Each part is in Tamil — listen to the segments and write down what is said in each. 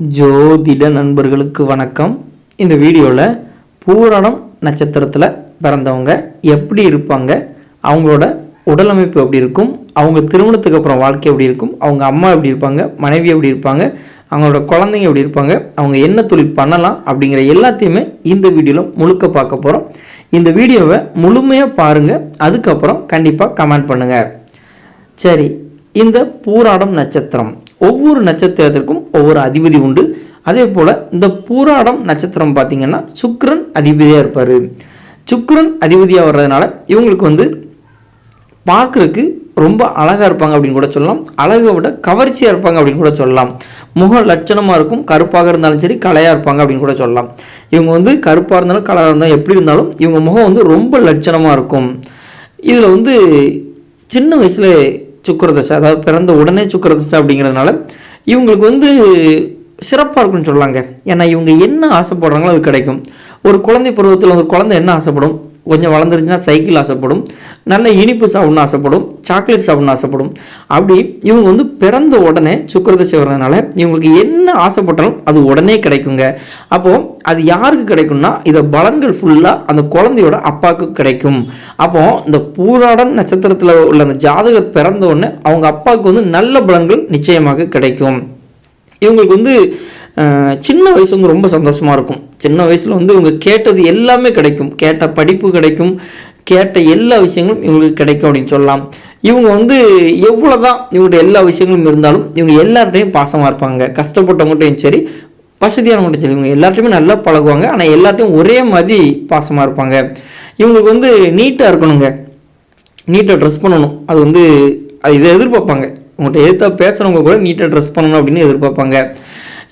ஜோதிட நண்பர்களுக்கு வணக்கம். இந்த வீடியோவில் பூரணம் நட்சத்திரத்தில் பிறந்தவங்க எப்படி இருப்பாங்க அவங்களோட உடலமைப்பு எப்படி இருக்கும் அவங்க திருமணத்துக்கு அப்புறம் வாழ்க்கை எப்படி இருக்கும் அவங்க அம்மா எப்படி இருப்பாங்க மனைவி எப்படி இருப்பாங்க அவங்களோட குழந்தைங்க எப்படி இருப்பாங்க அவங்க என்ன தொழில் பண்ணலாம் அப்படிங்கிற எல்லாத்தையுமே இந்த வீடியோவில் முழுக்க பார்க்க போகிறோம் இந்த வீடியோவை முழுமையாக பாருங்கள் அதுக்கப்புறம் கண்டிப்பாக கமெண்ட் பண்ணுங்கள் சரி இந்த பூராடம் நட்சத்திரம். ஒவ்வொரு நட்சத்திரத்திற்கும் ஒவ்வொரு அதிபதி உண்டு. அதே போல் இந்த பூராடம் நட்சத்திரம் பார்த்திங்கன்னா சுக்ரன் அதிபதியாக இருப்பார். சுக்ரன் அதிபதியாக வர்றதுனால இவங்களுக்கு வந்து பார்க்குறதுக்கு ரொம்ப அழகாக இருப்பாங்க அப்படின்னு கூட சொல்லலாம். அழகை விட கவர்ச்சியாக இருப்பாங்க அப்படின்னு கூட சொல்லலாம். முகம் லட்சணமாக இருக்கும் கருப்பாக இருந்தாலும் சரி கலையாக இருப்பாங்க அப்படின்னு கூட சொல்லலாம். இவங்க வந்து கருப்பாக இருந்தாலும் கலராக இருந்தாலும் எப்படி இருந்தாலும் இவங்க முகம் வந்து ரொம்ப லட்சணமாக இருக்கும். இதில் வந்து சின்ன வயசில் சுக்கரதசை அதாவது பிறந்த உடனே சுக்கரதசை அப்படிங்கிறதுனால இவங்களுக்கு வந்து சிறப்பாக இருக்கும்னு சொல்லலாங்க ஏன்னா இவங்க என்ன ஆசைப்படுறாங்களோ அது கிடைக்கும். ஒரு குழந்தை பருவத்தில் ஒரு குழந்தை என்ன ஆசைப்படும்? கொஞ்சம் வளர்ந்துருச்சுன்னா சைக்கிள் ஆசைப்படும். நல்ல இனிப்பு சாப்பிடணும்னு ஆசைப்படும். சாக்லேட் சாப்பிடணும்னு ஆசைப்படும். அப்படி இவங்க வந்து பிறந்த உடனே சுக்கரதசை வர்றதுனால இவங்களுக்கு என்ன ஆசைப்பட்டாலும் அது உடனே கிடைக்குங்க. அப்போது அது யாருக்கு கிடைக்கும்னா இதை பலன்கள் ஃபுல்லாக அந்த குழந்தையோட அப்பாவுக்கு கிடைக்கும். அப்போது இந்த பூராடன் நட்சத்திரத்தில் உள்ள அந்த ஜாதகர் பிறந்த உடனே அவங்க அப்பாவுக்கு வந்து நல்ல பலன்கள் நிச்சயமாக கிடைக்கும். இவங்களுக்கு வந்து சின்ன வயசு வந்து ரொம்ப சந்தோஷமாக இருக்கும். சின்ன வயசில் வந்து இவங்க கேட்டது எல்லாமே கிடைக்கும். கேட்ட படிப்பு கிடைக்கும். கேட்ட எல்லா விஷயங்களும் இவங்களுக்கு கிடைக்கும் அப்படின்னு சொல்லலாம். இவங்க வந்து எவ்வளோ தான் இவங்களுடைய எல்லா விஷயங்களும் இருந்தாலும் இவங்க எல்லார்ட்டையும் பாசமாக இருப்பாங்க. கஷ்டப்பட்டவங்கள்ட்டையும் சரி வசதியானவங்கள்ட்ட சரி இவங்க எல்லார்ட்டையுமே நல்லா பழகுவாங்க. ஆனால் எல்லார்ட்டையும் ஒரே மாதிரி பாசமாக இருப்பாங்க. இவங்களுக்கு வந்து நீட்டாக இருக்கணுங்க. நீட்டாக ட்ரெஸ் பண்ணணும். அது வந்து அது இதை எதிர்பார்ப்பாங்க. உங்கள்கிட்ட எதிர்த்தா பேசுகிறவங்க கூட நீட்டாக ட்ரெஸ் பண்ணணும் அப்படின்னு எதிர்பார்ப்பாங்க.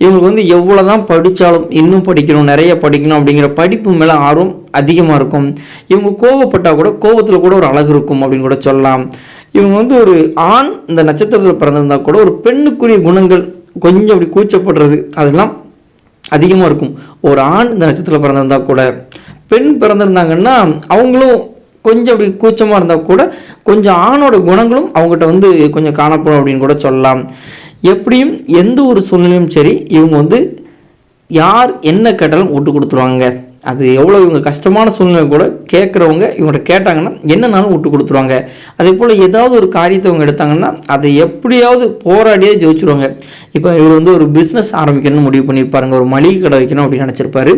இவங்களுக்கு வந்து எவ்வளோ தான் படித்தாலும் இன்னும் படிக்கணும் நிறைய படிக்கணும் அப்படிங்கிற படிப்பு மேலே ஆர்வம் அதிகமாக இருக்கும். இவங்க கோவப்பட்டால் கூட கோவத்தில் கூட ஒரு அழகு இருக்கும் அப்படின்னு கூட சொல்லலாம். இவங்க வந்து ஒரு ஆண் இந்த நட்சத்திரத்தில் பிறந்திருந்தா கூட ஒரு பெண்ணுக்குரிய குணங்கள் கொஞ்சம் அப்படி கூச்சப்படுறது அதெல்லாம் அதிகமாக இருக்கும். ஒரு ஆண் இந்த நட்சத்திரத்தில் பிறந்திருந்தா கூட பெண் பிறந்திருந்தாங்கன்னா அவங்களும் கொஞ்சம் அப்படி கூச்சமாக இருந்தால் கூட கொஞ்சம் ஆணோட குணங்களும் அவங்ககிட்ட வந்து கொஞ்சம் காணப்படும் அப்படின்னு கூட சொல்லலாம். எப்படியும் எந்த ஒரு சூழ்நிலையும் சரி இவங்க வந்து யார் என்ன கேட்டாலும் விட்டு கொடுத்துருவாங்க. அது எவ்வளோ இவங்க கஷ்டமான சூழ்நிலை கூட கேட்குறவங்க இவங்கள்ட்ட கேட்டாங்கன்னா என்னன்னாலும் விட்டு கொடுத்துருவாங்க. அதே போல் ஏதாவது ஒரு காரியத்தை அவங்க எடுத்தாங்கன்னா அதை எப்படியாவது போராடியே ஜெயிச்சிருவாங்க. இப்போ இவர் வந்து ஒரு பிஸ்னஸ் ஆரம்பிக்கணும்னு முடிவு பண்ணியிருப்பாருங்க. ஒரு மளிகை கடை வைக்கணும் அப்படின்னு நினச்சிருப்பாரு.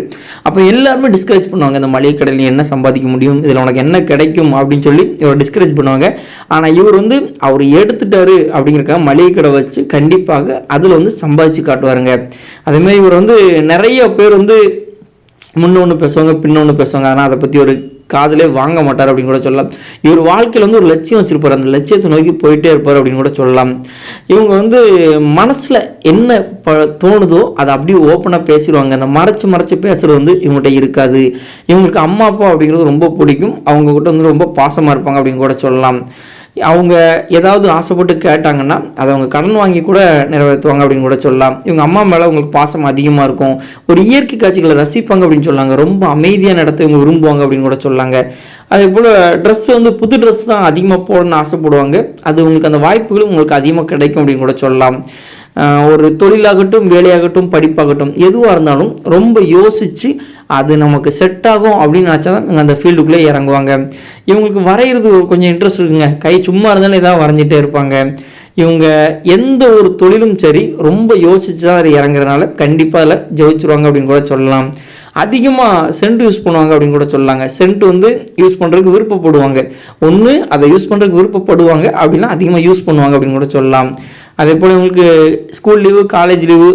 அப்போ எல்லாருமே டிஸ்கரேஜ் பண்ணுவாங்க. இந்த மளிகை கடையில் என்ன சம்பாதிக்க முடியும்? இதில் உனக்கு என்ன கிடைக்கும்? அப்படின்னு சொல்லி இவர் டிஸ்கரேஜ் பண்ணுவாங்க. ஆனால் இவர் வந்து அவர் எடுத்துட்டாரு அப்படிங்கிறக்காக மளிகை கடை வச்சு கண்டிப்பாக அதில் வந்து சம்பாதிச்சு காட்டுவாருங்க. அதேமாதிரி இவர் வந்து நிறைய பேர் வந்து முன்ன ஒன்று பேசுவாங்க பின்ன ஒன்று பேசுவாங்க. ஆனால் அதை பற்றி ஒரு காதலே வாங்க மாட்டார் அப்படின்னு கூட சொல்லலாம். இவர் வாழ்க்கையில் வந்து ஒரு லட்சியம் வச்சிருப்பார். அந்த லட்சியத்தை நோக்கி போயிட்டே இருப்பார் அப்படின்னு கூட சொல்லலாம். இவங்க வந்து மனசில் என்ன ப தோணுதோ அதை அப்படியே ஓப்பனாக பேசிடுவாங்க. அந்த மறைச்சு மறைச்சு பேசுகிறது வந்து இவங்ககிட்ட இருக்காது. இவங்களுக்கு அம்மா அப்பா அப்படிங்கிறது ரொம்ப பிடிக்கும். அவங்க கிட்ட வந்து ரொம்ப பாசமாக இருப்பாங்க அப்படின்னு கூட சொல்லலாம். அவங்க ஏதாவது ஆசைப்பட்டு கேட்டாங்கன்னா அதை அவங்க கடன் வாங்கி கூட நிறைவேற்றுவாங்க அப்படின்னு கூட சொல்லலாம். இவங்க அம்மா மேலே உங்களுக்கு பாசம் அதிகமாக இருக்கும். ஒரு இயற்கை காட்சிகளை ரசிப்பாங்க அப்படின்னு சொல்லாங்க. ரொம்ப அமைதியான இடத்த இவங்க விரும்புவாங்க அப்படின்னு கூட சொல்லாங்க. அதே போல் ட்ரெஸ் வந்து புது ட்ரெஸ் தான் அதிகமாக போடணும்னு ஆசைப்படுவாங்க. அது உங்களுக்கு அந்த வாய்ப்புகளும் உங்களுக்கு அதிகமாக கிடைக்கும் அப்படின்னு கூட சொல்லலாம். ஒரு தொழிலாகட்டும் வேலையாகட்டும் படிப்பாகட்டும் எதுவாக இருந்தாலும் ரொம்ப யோசித்து அது நமக்கு செட் ஆகும் அப்படின்னு நினச்சா தான் அந்த ஃபீல்டுக்குள்ளே இறங்குவாங்க. இவங்களுக்கு வரைகிறது ஒரு கொஞ்சம் இன்ட்ரெஸ்ட் இருக்குங்க. கை சும்மா இருந்தாலும் ஏதாவது வரைஞ்சிட்டே இருப்பாங்க. இவங்க எந்த ஒரு தொழிலும் சரி ரொம்ப யோசிச்சு தான் அதை இறங்குறதுனால கண்டிப்பாக அதில் ஜெயிச்சிருவாங்க அப்படின்னு கூட சொல்லலாம். அதிகமாக சென்ட் யூஸ் பண்ணுவாங்க அப்படின்னு கூட சொல்லலாங்க. சென்ட் வந்து யூஸ் பண்ணுறதுக்கு விருப்பப்படுவாங்க. ஒன்று அதை யூஸ் பண்ணுறதுக்கு விருப்பப்படுவாங்க. அப்படின்னா அதிகமாக யூஸ் பண்ணுவாங்க அப்படின்னு கூட சொல்லலாம். அதே போல் இவங்களுக்கு ஸ்கூல் லீவு காலேஜ் லீவு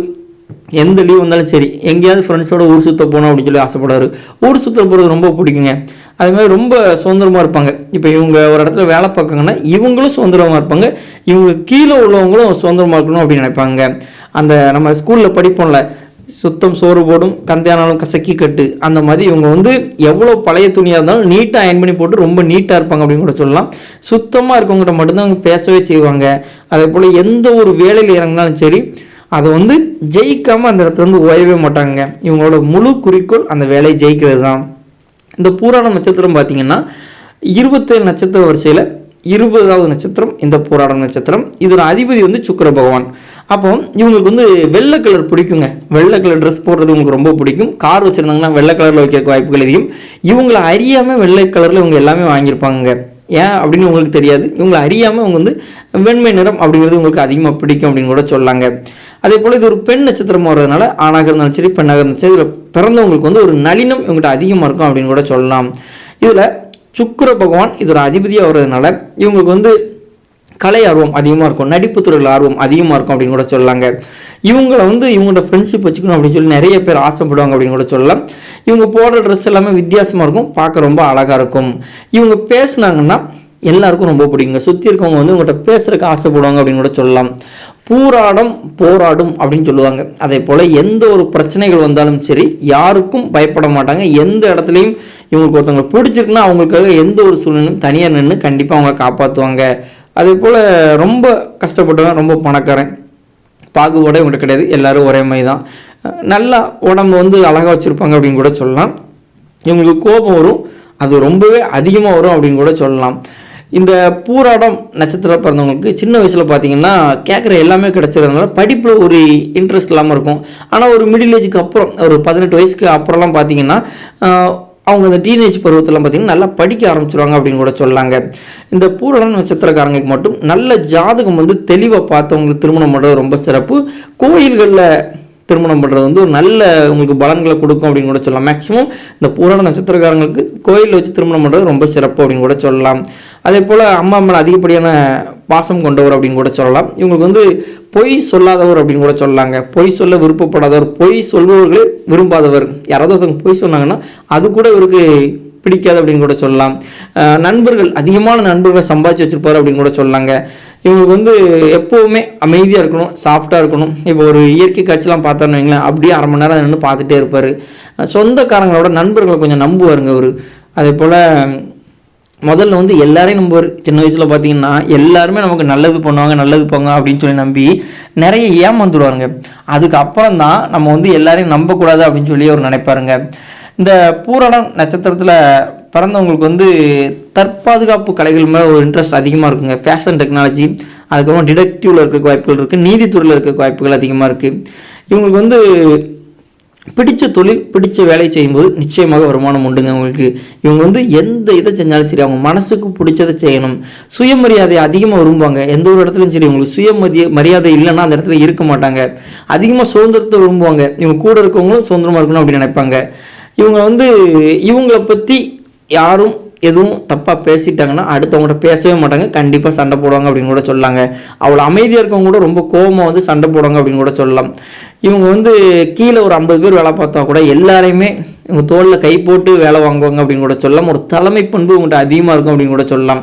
எந்த லீவ் வந்தாலும் சரி எங்கேயாவது ஃப்ரெண்ட்ஸோட ஊர் சுற்ற போகணும் அப்படின்னு சொல்லி ஆசைப்படுவார். ஊர் சுற்ற போகிறது ரொம்ப பிடிக்குங்க. அது மாதிரி ரொம்ப சுதந்திரமாக இருப்பாங்க. இப்போ இவங்க ஒரு இடத்துல வேலை பார்க்காங்கன்னா இவங்களும் சுதந்திரமாக இருப்பாங்க. இவங்க கீழே உள்ளவங்களும் சுதந்திரமாக இருக்கணும் அப்படின்னு நினைப்பாங்க. அந்த நம்ம ஸ்கூலில் படிப்போம்ல சுத்தம் சோறு போடும் கந்தையானாலும் கசக்கி கட்டு அந்த மாதிரி இவங்க வந்து எவ்வளோ பழைய துணியாக இருந்தாலும் நீட்டாக அயன் பண்ணி போட்டு ரொம்ப நீட்டாக இருப்பாங்க அப்படின்னு கூட சொல்லலாம். சுத்தமாக இருக்கவங்ககிட்ட மட்டும்தான் அவங்க பேசவே செய்வாங்க. அதே போல் எந்த ஒரு வேலையில் இறங்கினாலும் சரி அதை வந்து ஜெயிக்காமல் அந்த இடத்துல வந்து ஓயவே மாட்டாங்க இவங்களோட முழு குறிக்கோள் அந்த வேலையை ஜெயிக்கிறது தான் இந்த பூராட நட்சத்திரம் பார்த்தீங்கன்னா இருபத்தேழு நட்சத்திர வரிசையில் இருபதாவது நட்சத்திரம் இந்த போராடம் நட்சத்திரம். இதோட அதிபதி வந்து சுக்கர பகவான். அப்போ இவங்களுக்கு வந்து வெள்ளை கலர் பிடிக்குங்க. வெள்ளை கலர் ட்ரெஸ் போடுறது உங்களுக்கு ரொம்ப பிடிக்கும். கார் வச்சுருந்தாங்கன்னா வெள்ளை கலரில் வைக்க வாய்ப்புகள் அதிகம். இவங்களை அறியாமல் வெள்ளை கலரில் இவங்க எல்லாமே வாங்கியிருப்பாங்க ஏன் அப்படின்னு உங்களுக்கு தெரியாது. இவங்களை அறியாமல் அவங்க வந்து வெண்மை நிறம் அப்படிங்கிறது உங்களுக்கு அதிகமாக பிடிக்கும் அப்படின்னு கூட சொல்லாங்க. அதே போல் இது ஒரு பெண் நட்சத்திரமாக வரதுனால ஆணாக இருந்தாலும் சரி பெண்ணாக இருந்தாலும் சரி இதில் பிறந்தவங்களுக்கு வந்து ஒரு நளினம் இவங்ககிட்ட அதிகமாக இருக்கும் அப்படின்னு கூட சொல்லலாம். இதில் சுக்கர பகவான் இதோட அதிபதியாக வர்றதுனால இவங்களுக்கு வந்து கலை ஆர்வம் அதிகமாக இருக்கும் நடிப்பு துறையில் ஆர்வம் அதிகமாக இருக்கும் அப்படின்னு கூட சொல்லலாங்க. இவங்கள வந்து இவங்களோட ஃப்ரெண்ட்ஷிப் வச்சுக்கணும் அப்படின்னு சொல்லி நிறைய பேர் ஆசைப்படுவாங்க அப்படின்னு கூட சொல்லலாம். இவங்க போடுற ட்ரெஸ் எல்லாமே வித்தியாசமாக இருக்கும் பார்க்க ரொம்ப அழகாக இருக்கும். இவங்க பேசுனாங்கன்னா எல்லாருக்கும் ரொம்ப பிடிக்குங்க. சுற்றி இருக்கவங்க வந்து உங்கள்கிட்ட பேசுறதுக்கு ஆசைப்படுவாங்க அப்படின்னு கூட சொல்லலாம். பூராடம் போராடும் அப்படின்னு சொல்லுவாங்க. அதே போல் எந்த ஒரு பிரச்சனைகள் வந்தாலும் சரி யாருக்கும் பயப்பட மாட்டாங்க. எந்த இடத்துலையும் இவங்களுக்கு ஒருத்தவங்க பிடிச்சிருக்குன்னா அவங்களுக்காக எந்த ஒரு சூழ்நிலையும் தனியாக நின்று கண்டிப்பாக அவங்க காப்பாற்றுவாங்க அதே போல் ரொம்ப கஷ்டப்பட்டவன் ரொம்ப பணக்காரன். பாகுபாடே உங்கள்கிட்ட கிடையாது. எல்லோரும் ஒரே மாதிரி தான். நல்லா உடம்பு வந்து அழகாக வச்சுருப்பாங்க அப்படின்னு கூட சொல்லலாம். இவங்களுக்கு கோபம் வரும். அது ரொம்பவே அதிகமாக வரும் அப்படின்னு கூட சொல்லலாம். இந்த பூராடம் நட்சத்திரம் பிறந்தவங்களுக்கு சின்ன வயசில் பார்த்தீங்கன்னா கேட்குற எல்லாமே கிடச்சிருந்தனால படிப்பில் ஒரு இன்ட்ரெஸ்ட் இல்லாமல் இருக்கும். ஆனால் ஒரு மிடில் ஏஜுக்கு அப்புறம் ஒரு பதினெட்டு வயசுக்கு அப்புறம்லாம் பார்த்தீங்கன்னா அவங்க இந்த டீனேஜ் பருவத்திலாம் பார்த்திங்கன்னா நல்லா படிக்க ஆரம்பிச்சிருவாங்க அப்படின்னு கூட சொல்லாங்க. இந்த பூரண நட்சத்திரக்காரங்களுக்கு மட்டும் நல்ல ஜாதகம் வந்து தெளிவாக பார்த்தவங்களுக்கு திருமணம் பண்ணுறது ரொம்ப சிறப்பு. கோயில்களில் திருமணம் பண்ணுறது வந்து ஒரு நல்ல உங்களுக்கு பலன்களை கொடுக்கும் அப்படின்னு கூட சொல்லலாம். மேக்ஸிமம் இந்த பூரண நட்சத்திரக்காரங்களுக்கு கோயிலில் வச்சு திருமணம் பண்ணுறது ரொம்ப சிறப்பு அப்படின்னு கூட சொல்லலாம். அதே போல் அம்மா மேலே அதிகப்படியான பாசம் கொண்டவர் அப்படின்னு கூட சொல்லலாம். இவங்களுக்கு வந்து பொய் சொல்லாதவர் அப்படின்னு கூட சொல்லலாங்க. பொய் சொல்ல விருப்பப்படாதவர் பொய் சொல்பவர்களே விரும்பாதவர். யாராவது ஒருத்தவங்க பொய் சொன்னாங்கன்னா அது கூட இவருக்கு பிடிக்காது அப்படின்னு கூட சொல்லலாம். நண்பர்கள் அதிகமான நண்பர்களை சம்பாதிச்சு வச்சுருப்பார் அப்படின்னு கூட சொல்லலாங்க. இவங்களுக்கு வந்து எப்போவுமே அமைதியாக இருக்கணும் சாஃப்டாக இருக்கணும். இப்போ ஒரு இயற்கை காட்சிலாம் பார்த்தோன்னு வைங்களேன் அப்படியே அரை மணி நேரம் நின்று பார்த்துட்டே இருப்பார். சொந்தக்காரங்களோட நண்பர்களை கொஞ்சம் நம்புவாருங்க அவர். அதே போல் முதல்ல வந்து எல்லாரையும் நம்புவார். சின்ன வயசில் பார்த்தீங்கன்னா எல்லாருமே நமக்கு நல்லது பண்ணுவாங்க நல்லது போங்க அப்படின்னு சொல்லி நம்பி நிறைய ஏமாந்துருவாருங்க. அதுக்கப்புறம் தான் நம்ம வந்து எல்லாரையும் நம்பக்கூடாது அப்படின்னு சொல்லி அவர் நினைப்பாருங்க. இந்த பூரணம் நட்சத்திரத்தில் பிறந்தவங்களுக்கு வந்து தற்பாதுகாப்பு கலைகள் மேலே ஒரு இன்ட்ரெஸ்ட் அதிகமாக இருக்குங்க. ஃபேஷன் டெக்னாலஜி அதுக்கப்புறம் டிடெக்டிவில் இருக்க வாய்ப்புகள் இருக்குது நீதித்துறையில் இருக்க வாய்ப்புகள் அதிகமாக இருக்குது இவங்களுக்கு வந்து பிடிச்ச தொழில் பிடிச்ச வேலையை செய்யும்போது நிச்சயமாக வருமானம் உண்டுங்க அவங்களுக்கு. இவங்க வந்து எந்த இதை செஞ்சாலும் சரி அவங்க மனசுக்கு பிடிச்சதை செய்யணும். சுயமரியாதை அதிகமாக விரும்புவாங்க. எந்த ஒரு இடத்துலையும் சரி இவங்களுக்கு சுயமதிய மரியாதை இல்லைன்னா அந்த இடத்துல இருக்க மாட்டாங்க. அதிகமாக சுதந்திரத்தை விரும்புவாங்க. இவங்க கூட இருக்கவங்களும் சுதந்திரமாக இருக்கணும் அப்படின்னு நினைப்பாங்க. இவங்க வந்து இவங்களை பற்றி யாரும் எதுவும் தப்பாக பேசிட்டாங்கன்னா அடுத்தவங்கள்ட்ட பேசவே மாட்டாங்க. கண்டிப்பாக சண்டை போடுவாங்க அப்படின்னு கூட சொல்லாங்க. அவ்வளோ அமைதியாக இருக்கவங்க கூட ரொம்ப கோபமாக வந்து சண்டை போடுவாங்க அப்படின்னு கூட சொல்லலாம். இவங்க வந்து கீழே ஒரு ஐம்பது பேர் வேலை பார்த்தா கூட எல்லாரையுமே இவங்க தோளில் கை போட்டு வேலை வாங்குவாங்க அப்படின்னு கூட சொல்லலாம். ஒரு தலைமை பண்பு உங்கள்கிட்ட அதிகமாக இருக்கும் அப்படின்னு கூட சொல்லலாம்.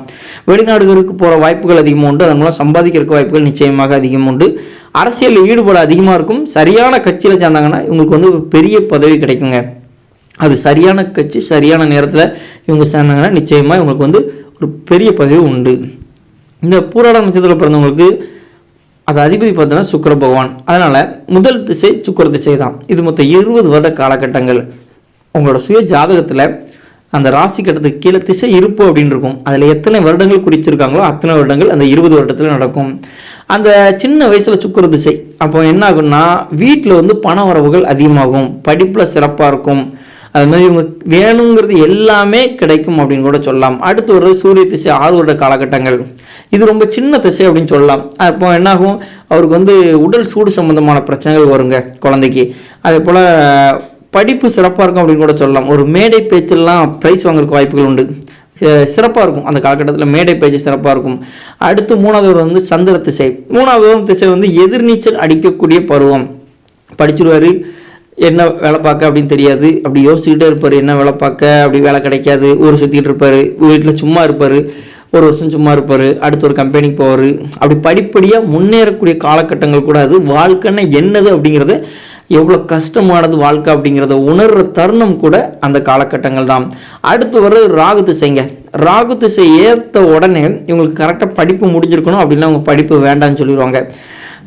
வெளிநாடுகளுக்கு போகிற வாய்ப்புகள் அதிகமாக உண்டு. அதன் மூலம் சம்பாதிக்கிறதுக்கு வாய்ப்புகள் நிச்சயமாக அதிகம் உண்டு. அரசியலில் ஈடுபாடு அதிகமாக இருக்கும். சரியான கட்சியில் சேர்ந்தாங்கன்னா இவங்களுக்கு வந்து ஒரு பெரிய பதவி கிடைக்குங்க. அது சரியான கட்சி சரியான நேரத்தில் இவங்க சேர்ந்தாங்கன்னா நிச்சயமாக இவங்களுக்கு வந்து ஒரு பெரிய பதவி உண்டு. இந்த பூராட நட்சத்திரத்தில் பிறந்தவங்களுக்கு அது அதிபதி பார்த்தோன்னா சுக்கர பகவான். அதனால் முதல் திசை சுக்கிர திசை தான் இது மொத்தம் இருபது வருட காலகட்டங்கள். உங்களோட சுய ஜாதகத்தில் அந்த ராசி கட்டத்துக்கு கீழே திசை இருப்பு அப்படின்னு இருக்கும். அதில் எத்தனை வருடங்கள் குறிச்சிருக்காங்களோ அத்தனை வருடங்கள் அந்த இருபது வருடத்தில் நடக்கும். அந்த சின்ன வயசில் சுக்கிர திசை. அப்போ என்ன ஆகும்னா வீட்டில் வந்து பண வரவுகள் அதிகமாகும். படிப்பில் சிறப்பாக இருக்கும். அது மாதிரி இவங்க வேணுங்கிறது எல்லாமே கிடைக்கும் அப்படின்னு கூட சொல்லலாம். அடுத்து வருது சூரிய திசை ஆறு வருட காலகட்டங்கள். இது ரொம்ப சின்ன திசை அப்படின்னு சொல்லலாம். அப்போ என்னாகும்? அவருக்கு வந்து உடல் சூடு சம்பந்தமான பிரச்சனைகள் வருங்க குழந்தைக்கு. அதே போல் படிப்பு சிறப்பாக இருக்கும் அப்படின்னு கூட சொல்லலாம். ஒரு மேடை பேச்செல்லாம் ப்ரைஸ் வாங்குறதுக்கு வாய்ப்புகள் உண்டு. சிறப்பாக இருக்கும். அந்த காலகட்டத்தில் மேடை பேச்சு சிறப்பாக இருக்கும். அடுத்து மூணாவது வந்து சந்திர திசை. மூணாவது திசை வந்து எதிர்நீச்சல் அடிக்கக்கூடிய பருவம். படிச்சிருவார். என்ன வேலை பார்க்க அப்படின்னு தெரியாது. அப்படி யோசிச்சுக்கிட்டே இருப்பார். என்ன வேலை பார்க்க? அப்படி வேலை கிடைக்காது. ஊர் சுற்றிட்டு இருப்பார். வீட்டில் சும்மா இருப்பார். ஒரு வருஷம் சும்மா இருப்பார். அடுத்து ஒரு கம்பெனிக்கு போவார். அப்படி படிப்படியாக முன்னேறக்கூடிய காலகட்டங்கள் கூட அது. வாழ்க்கைன்னா என்னது அப்படிங்கிறத எவ்வளோ கஷ்டமானது வாழ்க்கை அப்படிங்கிறத உணர்கிற தருணம் கூட அந்த காலகட்டங்கள் தான். அடுத்து வர ராகு திசைங்க. ராகு திசை ஏற்ற உடனே இவங்களுக்கு கரெக்டாக படிப்பு முடிஞ்சிருக்கணும். அப்படின்னா அவங்க படிப்பு வேண்டாம்னு சொல்லிடுவாங்க.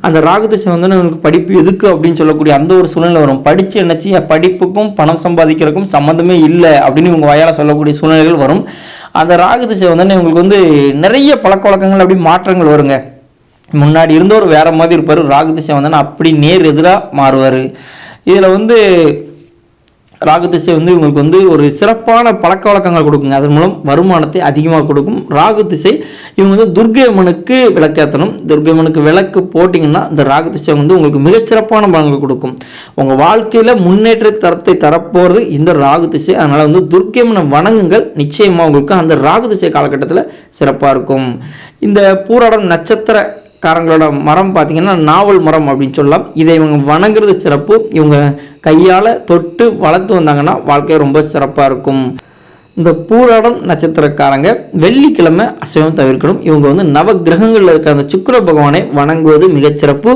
அந்த ராகு திசை வந்து உங்களுக்கு படிப்பு எதுக்கு அப்படின்னு சொல்லக்கூடிய அந்த ஒரு சூழ்நிலை வரும். படித்து என்னச்சு என் படிப்புக்கும் பணம் சம்பாதிக்கிறதுக்கும் சம்மந்தமே இல்லை அப்படின்னு இவங்க வயால சொல்லக்கூடிய சூழ்நிலைகள் வரும். அந்த ராகு திசை வந்து உங்களுக்கு வந்து நிறைய பழக்க வழக்கங்கள் அப்படி மாற்றங்கள் வருங்க. முன்னாடி இருந்தவர் வேறு மாதிரி இருப்பார். ராகு திசை வந்தோன்னா அப்படி நேர் எதிராக மாறுவார். இதில் வந்து ராகு திசை வந்து இவங்களுக்கு வந்து ஒரு சிறப்பான பழக்க வழக்கங்கள் கொடுக்குங்க. அதன் மூலம் வருமானத்தை அதிகமாக கொடுக்கும். ராகு திசை இவங்க வந்து துர்க்கை அம்மனுக்கு விளக்கேற்றணும் துர்க்கை அம்மனுக்கு விளக்கு போட்டிங்கன்னா இந்த ராகு திசை வந்து உங்களுக்கு மிகச்சிறப்பான பலன்கள் கொடுக்கும். உங்கள் வாழ்க்கையில் முன்னேற்ற தரத்தை தரப்போகிறது இந்த ராகு திசை. அதனால் வந்து துர்க்கை அம்மனை வணங்குங்கள். நிச்சயமாக உங்களுக்கு அந்த ராகு திசை காலகட்டத்தில் சிறப்பாக இருக்கும். இந்த பூராடம் நட்சத்திர காரங்களோட மரம் பார்த்திங்கன்னா நாவல் மரம் அப்படின்னு சொல்லலாம். இதை இவங்க வணங்குறது சிறப்பு. இவங்க கையால் தொட்டு வளர்த்து வந்தாங்கன்னா வாழ்க்கை ரொம்ப சிறப்பாக இருக்கும். இந்த பூராடம் நட்சத்திரக்காரங்க வெள்ளிக்கிழமை அசைவம் தவிர்க்கணும். இவங்க வந்து நவ கிரகங்களில் இருக்க அந்த சுக்கிர பகவானை வணங்குவது மிகச்சிறப்பு.